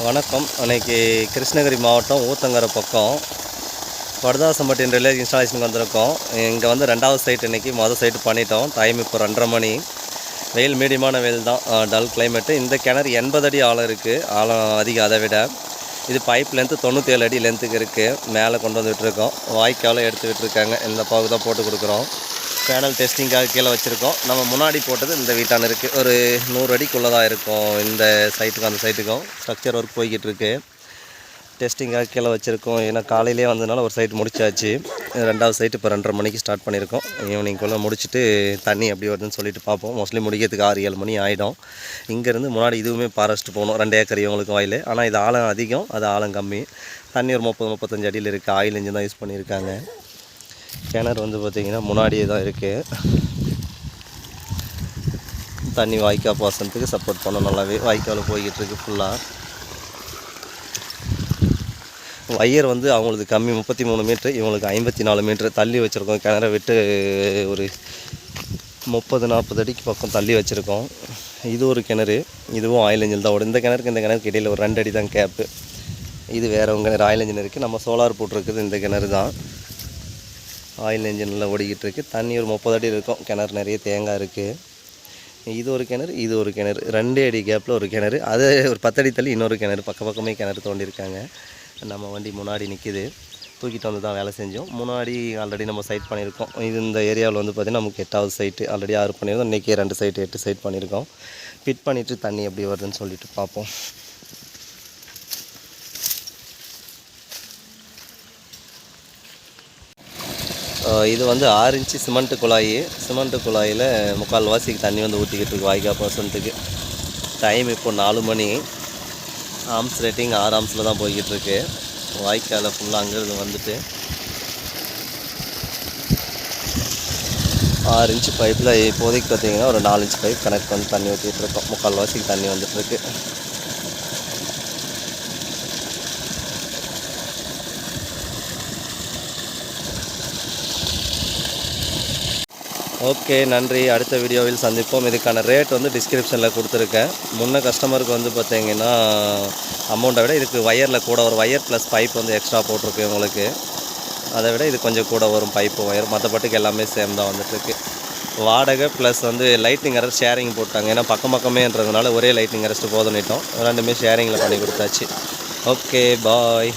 வணக்கம். அன்னைக்கு கிருஷ்ணகிரி மாவட்டம் ஊத்தங்கரை பக்கம் வடதாசம்பட்டி ரிலே இன்ஸ்டாலேஷனுக்கு வந்திருக்கோம். இங்கே வந்து ரெண்டாவது சைட் இன்னைக்கு. மொதல் சைட்டு பண்ணிட்டோம். டைம் இப்போ ரெண்டரை மணி. வெயில் மீடியமான வெயில் தான். டல் கிளைமேட்டு இந்த கிணறு எண்பது அடி ஆழம் இருக்குது ஆழம் அதிகம் அதை விட. இது பைப் லென்த்து தொண்ணூற்றி ஏழு அடி லென்த்துக்கு இருக்குது மேலே கொண்டு வந்து விட்டுருக்கோம் வாய்க்காலும் எடுத்து விட்டுருக்காங்க இந்த பாகு தான் போட்டு கொடுக்குறோம். பேனல் டெஸ்டிங்காக கீழே வச்சுருக்கோம். நம்ம முன்னாடி போட்டது இந்த வீட்டான இருக்குது ஒரு நூறு அடிக்குள்ளே தான் இருக்கும் இந்த சைட்டுக்கும் அந்த சைட்டுக்கும். ஸ்ட்ரக்சர் ஒர்க் போய்கிட்டு இருக்கு டெஸ்டிங்காக கீழே வச்சுருக்கோம். ஏன்னா காலையிலே வந்ததுனால ஒரு சைட் முடிச்சாச்சு. ரெண்டாவது சைட்டு இப்போ ரெண்டரை மணிக்கு ஸ்டார்ட் பண்ணியிருக்கோம். ஈவினிங்குள்ளே முடிச்சுட்டு தண்ணி எப்படி வருதுன்னு சொல்லிட்டு பார்ப்போம். மோஸ்ட்லி முடிக்கிறதுக்கு ஆறு ஏழு மணி ஆகிடும் இங்கேருந்து முன்னாடி இதுவுமே ஃபாரஸ்ட் போகணும். ரெண்டு ஏக்கர் இவங்களுக்கு ஆயில் ஆனால் இது ஆழம் அதிகம். அது ஆழம் கம்மி. தண்ணி ஒரு முப்பது முப்பத்தஞ்சு அடியில் இருக்குது ஆயில் இன்ஜின் தான் யூஸ் பண்ணியிருக்காங்க. கிணறு வந்து பார்த்திங்கன்னா முன்னாடியே தான் இருக்குது தண்ணி வாய்க்கால் பாசனத்துக்கு சப்போர்ட் பண்ண நல்லாவே. வாய்க்கால் போய்கிட்டுருக்கு ஃபுல்லாக வயர் வந்து அவங்களுக்கு கம்மி முப்பத்தி மூணு மீட்ரு இவங்களுக்கு ஐம்பத்தி நாலு மீட்ரு தள்ளி வச்சுருக்கோம். கிணற விட்டு ஒரு முப்பது நாற்பது அடிக்கு பக்கம் தள்ளி வச்சுருக்கோம். இது ஒரு கிணறு. இதுவும் ஆயில் இன்ஜின் தான். ஓடும் இந்த கிணறுக்கு இந்த கிணறுக்கு இடையில் ஒரு ரெண்டு அடி தான் கேப்பு இது வேறு கிணறு. ஆயில் இன்ஜின் இருக்குது நம்ம சோலார் போட்டிருக்குது இந்த கிணறு தான். ஆயில் இன்ஜின் நல்லா ஓடிக்கிட்டு இருக்குது தண்ணி ஒரு முப்பது அடி இருக்கும். கிணறு நிறைய தேங்காய் இருக்குது இது ஒரு கிணறு இது ஒரு கிணறு. ரெண்டு அடி கேப்பில் ஒரு கிணறு. அது ஒரு பத்தடி தள்ளி இன்னொரு கிணறு. பக்க பக்கமே கிணறு தோண்டியிருக்காங்க நம்ம வண்டி முன்னாடி நிற்கிது தூக்கிட்டு வந்து தான் வேலை செஞ்சோம். முன்னாடி ஆல்ரெடி நம்ம சைட் பண்ணியிருக்கோம். இது இந்த ஏரியாவில் வந்து பார்த்திங்கன்னா நமக்கு எட்டாவது சைட்டு ஆல்ரெடி ஆறு பண்ணியிருக்கோம் இன்றைக்கி ரெண்டு சைட்டு எட்டு சைட் பண்ணியிருக்கோம். ஃபிட் பண்ணிவிட்டு தண்ணி எப்படி வருதுன்னு சொல்லிட்டு பார்ப்போம். இது வந்து ஆறு இன்ச்சு சிமெண்ட்டு குழாய். சிமெண்ட்டு குழாயில் முக்கால் வாசிக்கு தண்ணி வந்து ஊற்றிக்கிட்டு இருக்கு. வாய்க்கா பர்சன்ட்டுக்கு. டைம் இப்போ நாலு மணி. ஆர்ம்ஸ் ரேட்டிங் ஆறு ஆம்ஸில் தான் போய்கிட்டு இருக்கு. வாய்க்கால ஃபுல்லாக அங்கேருந்து வந்துட்டு. ஆறு இன்ச்சு பைப்பில் இப்போதைக்கு பார்த்தீங்கன்னா ஒரு நாலு இன்ச்சு பைப் கனெக்ட் பண்ணி தண்ணி ஊற்றிட்டு இருக்கோம். முக்கால் வாசிக்கு தண்ணி வந்துட்டுருக்கு ஓகே நன்றி. அடுத்த வீடியோவில் சந்திப்போம். இதுக்கான ரேட் வந்து டிஸ்கிரிப்ஷனில் கொடுத்துருக்கேன். முன்ன கஸ்டமருக்கு வந்து பார்த்தீங்கன்னா அமௌண்ட்டை விட இதுக்கு ஒயரில் கூட ஒரு ஒயர் ப்ளஸ் பைப் வந்து எக்ஸ்ட்ரா போட்டிருக்கு உங்களுக்கு. அதை விட இது கொஞ்சம் கூட வரும் பைப்பு ஒயர் மற்றபட்டுக்கு எல்லாமே சேம் தான் வந்துட்டுருக்கு. வாடகை ப்ளஸ் வந்து லைட்டிங் அரெஸ்ட் ஷேரிங் போட்டாங்க. ஏன்னா பக்கம் பக்கமேன்றதுனால ஒரே லைட்டிங் அரெஸ்ட் போதுன்னிட்டோம் ரெண்டுமே ஷேரிங்கில் பண்ணி கொடுத்தாச்சு. Okay bye